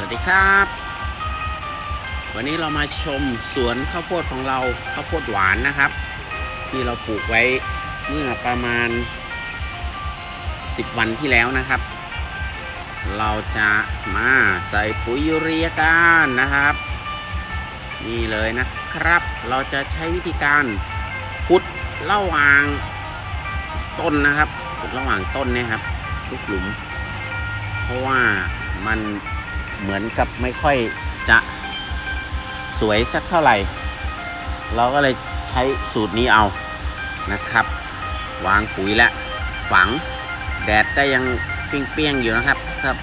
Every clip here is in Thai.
วัสดีครับ วันนี้เรามาชมสวนข้าวโพดของเราข้าวโพดหวานนะครับ ที่เราปลูกไว้เมื่อประมาณ 10 วันที่แล้วนะครับ เราจะมาใส่ปุ๋ยยูเรียกันนะครับ นี่เลยนะครับ เราจะใช้วิธีการขุดระหว่างต้นนะครับขุดระหว่างต้นเนี่ยครับลูกหลุม เพราะว่ามัน เหมือนกับไม่ค่อยจะสวยสักเท่าไหร่ เราก็เลยใช้สูตรนี้เอานะครับ วางปุ๋ยและฝังแดดก็ยังเปรี้ยงๆอยู่นะครับครับ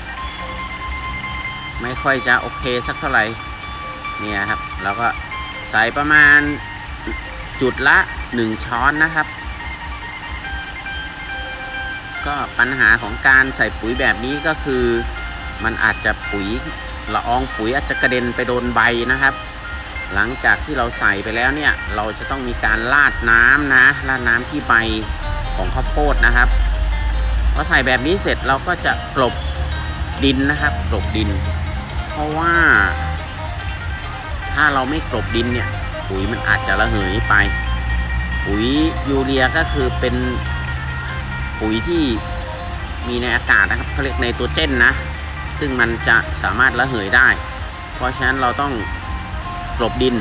ไม่ค่อยจะโอเคสักเท่าไหร่เนี่ยครับเราก็ใส่ประมาณจุดละ1ช้อนนะครับ ก็ปัญหาของการใส่ปุ๋ยแบบนี้ก็คือ มันอาจจะปุ๋ยละอองปุ๋ยอาจจะกระเด็นไปโดนใบนะครับ หลังจากที่เราใส่ไปแล้วเนี่ย เราจะต้องมีการลาดน้ำนะลาดน้ำที่ใบของข้าวโพดนะครับพอใส่แบบนี้เสร็จเราก็จะกลบดินนะครับกลบดิน เพราะว่า ถ้าเราไม่กลบดินเนี่ยปุ๋ยมันอาจจะระเหยไป ปุ๋ยยูเรียก็คือเป็นปุ๋ยที่มีในอากาศนะครับเขาเรียกในตัวเจนนะ ซึ่งมันจะสามารถระเหยได้ เพราะฉะนั้นเราต้องกลบดิน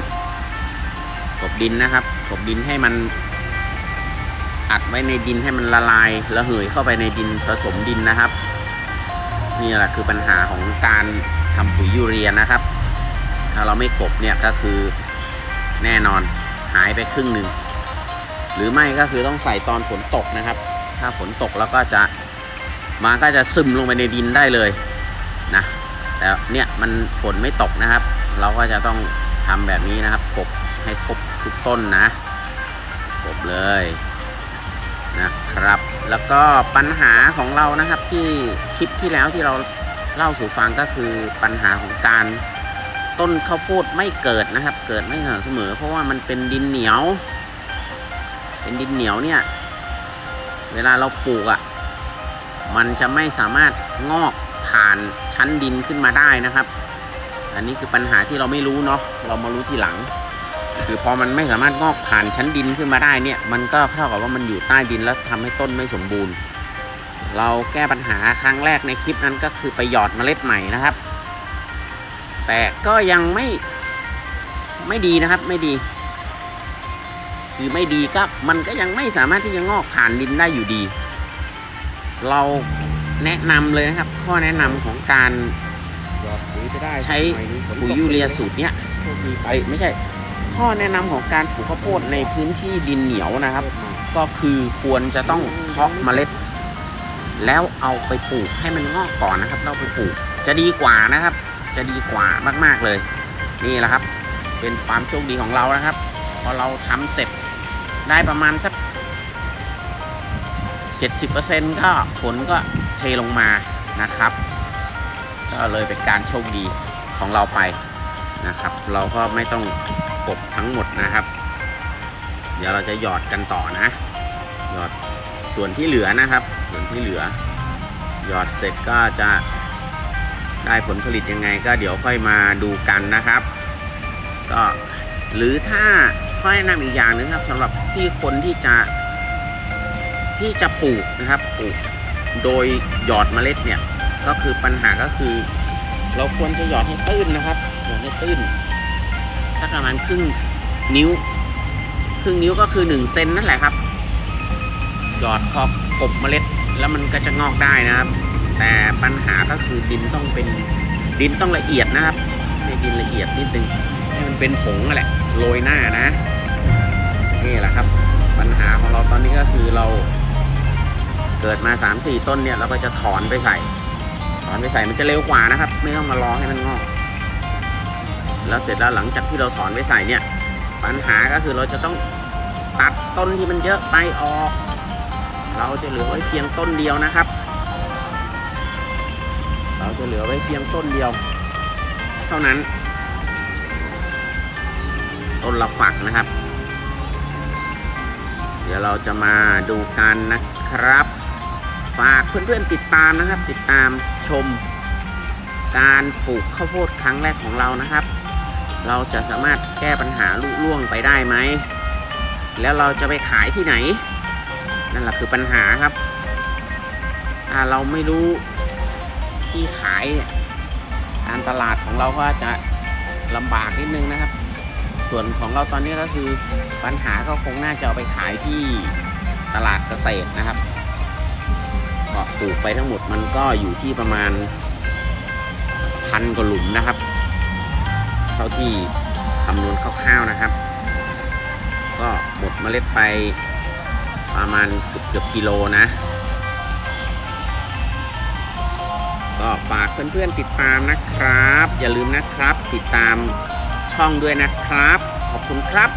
กลบดินนะครับกลบดินให้มันอัดไว้ในดินให้มันละลายระเหยเข้าไปในดินผสมดินนะครับ นี่แหละคือปัญหาของการทำปุ๋ยยูเรียนะครับ ถ้าเราไม่กลบเนี่ยก็คือแน่นอนหายไปครึ่งหนึ่งหรือไม่ก็คือต้องใส่ตอนฝนตกนะครับ ถ้าฝนตกแล้วก็จะมันก็จะซึมลงไปในดินได้เลย นะ แต่เนี่ยมันฝนไม่ตกนะครับ เราก็จะต้องทำแบบนี้นะครับกบให้ครบทุกต้นนะกบเลยนะครับ แล้วก็ปัญหาของเรานะครับที่คลิปที่แล้วที่เราเล่าสู่ฟังก็คือปัญหาของการต้นข้าวโพดไม่เกิดนะครับ เกิดไม่สม่ำเสมอ เพราะว่ามันเป็นดินเหนียว เป็นดินเหนียวเนี่ย เวลาเราปลูกอะ่ะ มันจะไม่สามารถงอก ผ่านชั้นดินขึ้นมาได้นะครับ อันนี้คือปัญหาที่เราไม่รู้เนาะเรามารู้ทีหลัง คือพอมันไม่สามารถงอกผ่านชั้นดินขึ้นมาได้เนี่ย มันก็เท่ากับว่ามันอยู่ใต้ดินแล้วทำให้ต้นไม่สมบูรณ์ เราแก้ปัญหาครั้งแรกในคลิปนั้นก็คือไปหยอดเมล็ดใหม่นะครับ แต่ก็ยังไม่ไม่ดีนะครับไม่ดี คือไม่ดีก็มันก็ยังไม่สามารถที่จะงอกผ่านดินได้อยู่ดี เราแนะนำเลยนะครับ ข้อแนะนำของการหยอดปุ๋ยไปได้ใช้หน่อนึงฝนตกปุ๋ยยูเรียสูตรเนี้ยโชคดีไปไอ้ไม่ใช่ ข้อแนะนำของการปลูกข้าวโพดในพื้นที่ดินเหนียวนะครับ ก็คือควรจะต้องเพาะเมล็ด แล้วเอาไปปลูกให้มันงอกก่อนนะครับ เราไปปลูกจะดีกว่านะครับ จะดีกว่ามากๆเลย นี่แหละครับ เป็นความโชคดีของเรานะครับ พอเราทำเสร็จได้ประมาณสัก 70%ก็ฝนก็เทลงมา นะครับ ก็เลยเป็นการโชคดีของเราไปนะครับ เราก็ไม่ต้องกบทั้งหมดนะครับ เดี๋ยวเราจะหยอดกันต่อนะหยอดส่วนที่เหลือนะครับ ส่วนที่เหลือ หยอดเสร็จก็จะได้ผลผลิตยังไง ก็เดี๋ยวค่อยมาดูกันนะครับ ก็หรือถ้าข้อแนะนำอีกอย่างหนึงครับสำหรับที่คนที่จะที่จะปลูกนะครับปลูก โดยหยอดเมล็ดเนี่ยก็คือปัญหาก็คือ เราควรจะหยอดให้ตื้นนะครับหยอดให้ตื้นสักประมาณครึ่งนิ้ว ครึ่งนิ้วก็คือ1เซนนั่นแหละครับ หยอดพอกบเมล็ดแล้วมันก็จะงอกได้นะครับ แต่ปัญหาก็คือดินต้องเป็นดินต้องละเอียดนะครับให้ดินละเอียดนิดนึงให้มันเป็นผงนั่นแหละโรยหน้านะนี่แหละครับ ปัญหาของเราตอนนี้ก็คือเรา เกิดมา 3-4 ต้นเนี่ยเราก็จะถอนไปใส่ ถอนไปใส่มันจะเร็วกว่านะครับ ไม่ต้องมารอให้มันงอก แล้วเสร็จแล้วหลังจากที่เราถอนไปใส่เนี่ย ปัญหาก็คือเราจะต้องตัดต้นที่มันเยอะไปออก เราจะเหลือไว้เพียงต้นเดียวนะครับ เราจะเหลือไว้เพียงต้นเดียว เท่านั้น ต้นละฝักนะครับ เดี๋ยวเราจะมาดูกันนะครับ ฝากเพื่อนๆติดตามนะครับ ติดตามชม การปลูกข้าวโพดครั้งแรกของเรานะครับ เราจะสามารถแก้ปัญหาลุล่วงไปได้ไหม แล้วเราจะไปขายที่ไหน นั่นแหละคือปัญหาครับถ้าเราไม่รู้ที่ขายการตลาดของเราก็จะลำบากนิดนึงนะครับ ส่วนของเราตอนนี้ก็คือปัญหาก็คงน่าจะเอาไปขายที่ตลาดเกษตรนะครับ ก็ปลูกไปทั้งหมดมันก็อยู่ที่ประมาณพันกว่าหลุมนะครับ เท่าที่คำนวณคร่าวๆนะครับ ก็หมดเมล็ดไปประมาณเกือบเกือบกิโลนะ ก็ฝากเพื่อนๆติดตามนะครับ อย่าลืมนะครับ ติดตามช่องด้วยนะครับ ขอบคุณครับ